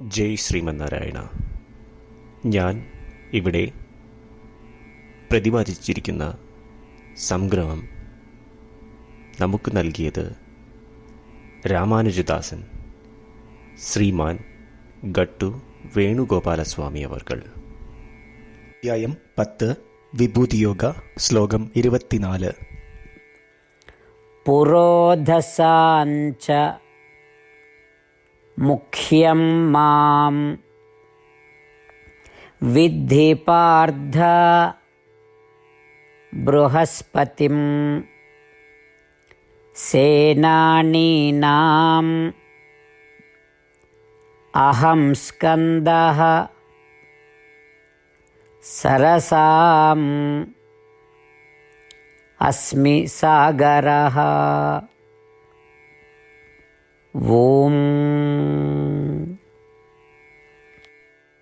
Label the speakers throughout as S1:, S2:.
S1: ജയ് ശ്രീമന്നാരായണ. ഞാൻ ഇവിടെ പ്രതിപാദിച്ചിരിക്കുന്ന സംഗ്രഹം നമുക്ക് നൽകിയത് രാമാനുജദാസൻ ശ്രീമാൻ ഗട്ടു വേണുഗോപാലസ്വാമി അവർകൾ.
S2: അധ്യായം പത്ത് വിഭൂതിയോഗ ശ്ലോകം ഇരുപത്തിനാല്.
S3: പുരോധസാഞ്ച मुख्यं माँ विद्धि पार्थ बृहस्पतिं। सेनानीनाम्। अहं स्कन्दः। सरसाम्। अस्मि सागरः। ॐ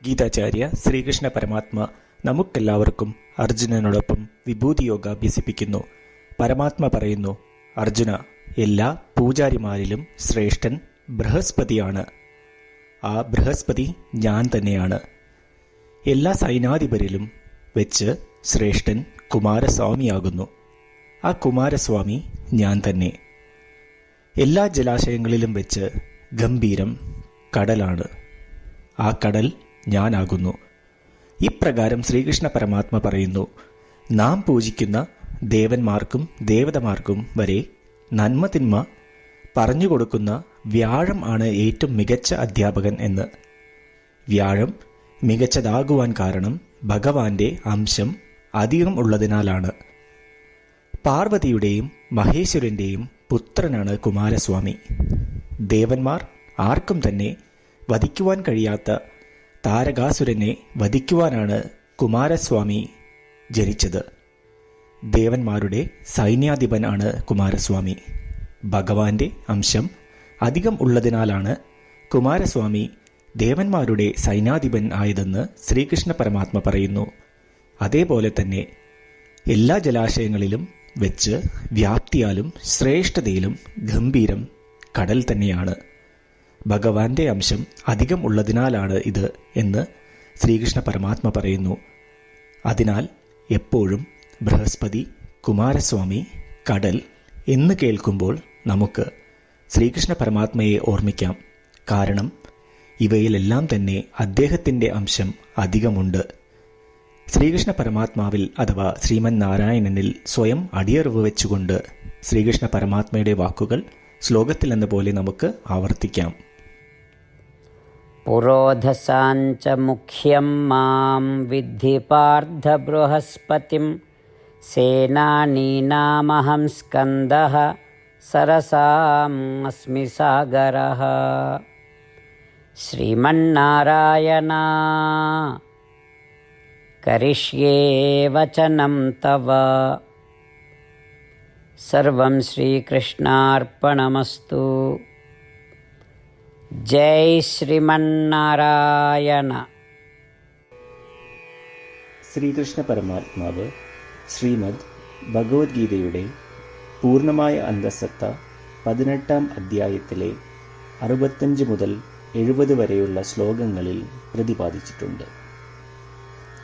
S2: ഗീതാചാര്യ ശ്രീകൃഷ്ണ പരമാത്മ നമുക്കെല്ലാവർക്കും അർജുനനോടൊപ്പം വിഭൂതിയോഗ അഭ്യസിപ്പിക്കുന്നു. പരമാത്മ പറയുന്നു അർജുന എല്ലാ പൂജാരിമാരിലും ശ്രേഷ്ഠൻ ബൃഹസ്പതിയാണ്. ആ ബൃഹസ്പതി ഞാൻ തന്നെയാണ്. എല്ലാ സൈനാധിപരിലും വെച്ച് ശ്രേഷ്ഠൻ കുമാരസ്വാമിയാകുന്നു. ആ കുമാരസ്വാമി ഞാൻ തന്നെ. എല്ലാ ജലാശയങ്ങളിലും വെച്ച് ഗംഭീരം കടലാണ്. ആ കടൽ ഞാനാകുന്നു. ഇപ്രകാരം ശ്രീകൃഷ്ണ പരമാത്മ പറയുന്നു നാം പൂജിക്കുന്ന ദേവന്മാർക്കും ദേവതമാർക്കും വരെ നന്മ തിന്മ പറഞ്ഞുകൊടുക്കുന്ന വ്യാഴം ആണ് ഏറ്റവും മികച്ച അധ്യാപകൻ എന്ന്. വ്യാഴം മികച്ചതാകുവാൻ കാരണം ഭഗവാന്റെ അംശം അധികം ഉള്ളതിനാലാണ്. പാർവതിയുടെയും മഹേശ്വരന്റെയും പുത്രനാണ് കുമാരസ്വാമി. ദേവന്മാർ ആർക്കും തന്നെ വധിക്കുവാൻ കഴിയാത്ത താരകാസുരനെ വധിക്കുവാനാണ് കുമാരസ്വാമി ജനിച്ചത്. ദേവന്മാരുടെ സൈന്യാധിപനാണ് കുമാരസ്വാമി. ഭഗവാന്റെ അംശം അധികം ഉള്ളതിനാലാണ് കുമാരസ്വാമി ദേവന്മാരുടെ സൈന്യാധിപൻ ആയതെന്ന് ശ്രീകൃഷ്ണ പരമാത്മ പറയുന്നു. അതേപോലെ തന്നെ എല്ലാ ജലാശയങ്ങളിലും വെച്ച് വ്യാപ്തിയാലും ശ്രേഷ്ഠതയിലും ഗംഭീരം കടൽ തന്നെയാണ്. ഭഗവാന്റെ അംശം അധികം ഉള്ളതിനാലാണ് ഇത് എന്ന് ശ്രീകൃഷ്ണ പരമാത്മ പറയുന്നു. അതിനാൽ എപ്പോഴും ബൃഹസ്പതി കുമാരസ്വാമി കടൽ എന്ന് കേൾക്കുമ്പോൾ നമുക്ക് ശ്രീകൃഷ്ണ പരമാത്മയെ ഓർമ്മിക്കാം. കാരണം ഇവയിലെല്ലാം തന്നെ അദ്ദേഹത്തിന്റെ അംശം അധികമുണ്ട്. ശ്രീകൃഷ്ണ പരമാത്മാവിൽ അഥവാ ശ്രീമൻ നാരായണനിൽ സ്വയം അടിയറിവ് വെച്ചുകൊണ്ട് ശ്രീകൃഷ്ണ പരമാത്മയുടെ വാക്കുകൾ ശ്ലോകത്തിൽ എന്ന പോലെ നമുക്ക് ആവർത്തിക്കാം.
S3: പുരോധസാഞ്ച മുഖ്യം മാം വിദ്ധി പാർത്ഥ ബൃഹസ്പതിം സേനാനീനാമഹം സ്കന്ദ സരസാമസ്മി സാഗര ശ്രീമന്നാരായണ करिष्ये वचनं तव सर्वं श्रीकृष्णार्पणमस्तु ജയ് ശ്രീമന്നാരായണ
S2: ശ്രീകൃഷ്ണ പരമാത്മാവ് ശ്രീമദ് ഭഗവത്ഗീതയുടെ പൂർണ്ണമായ അന്തസത്ത പതിനെട്ടാം അധ്യായത്തിലെ അറുപത്തഞ്ച് മുതൽ എഴുപത് വരെയുള്ള ശ്ലോകങ്ങളിൽ പ്രതിപാദിച്ചിട്ടുണ്ട്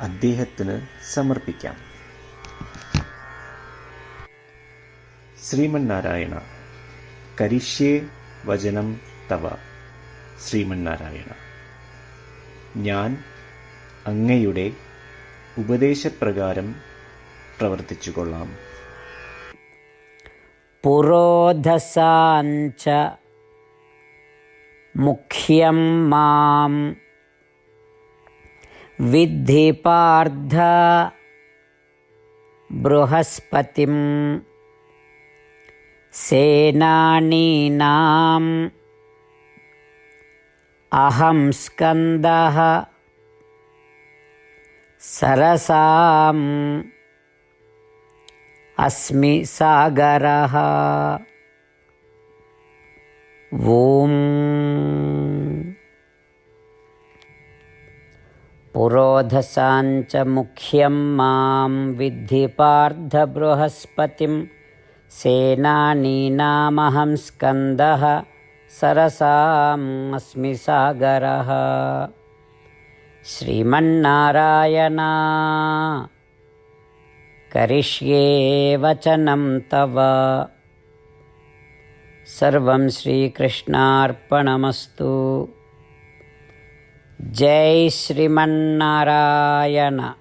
S2: അദ്ദേഹത്തിന് സമർപ്പിക്കാം. ശ്രീമന്നാരായണ കരിഷ്യേ വചനം തവ. ശ്രീമന്നാരായണ ഞാൻ അങ്ങയുടെ ഉപദേശപ്രകാരം പ്രവർത്തിച്ചുകൊള്ളാം.
S3: പുരോധസാഞ്ച മുഖ്യം മാം विद्धि पार्थ बृहस्पतिं सेनानीनां अहं स्कन्दः सरसाम् अस्मि सागरः। ॐ पुरोधसाञ्च मुख्यं मां विद्धि पार्थ बृहस्पतिं। सेनानीनामहं स्कन्दः सरसाम् अस्मि सागरः। श्रीमन्नारायणा करिष्ये वचनं तव। सर्वं श्रीकृष्णार्पणमस्तु జై శ్రీమన్నారాయణ.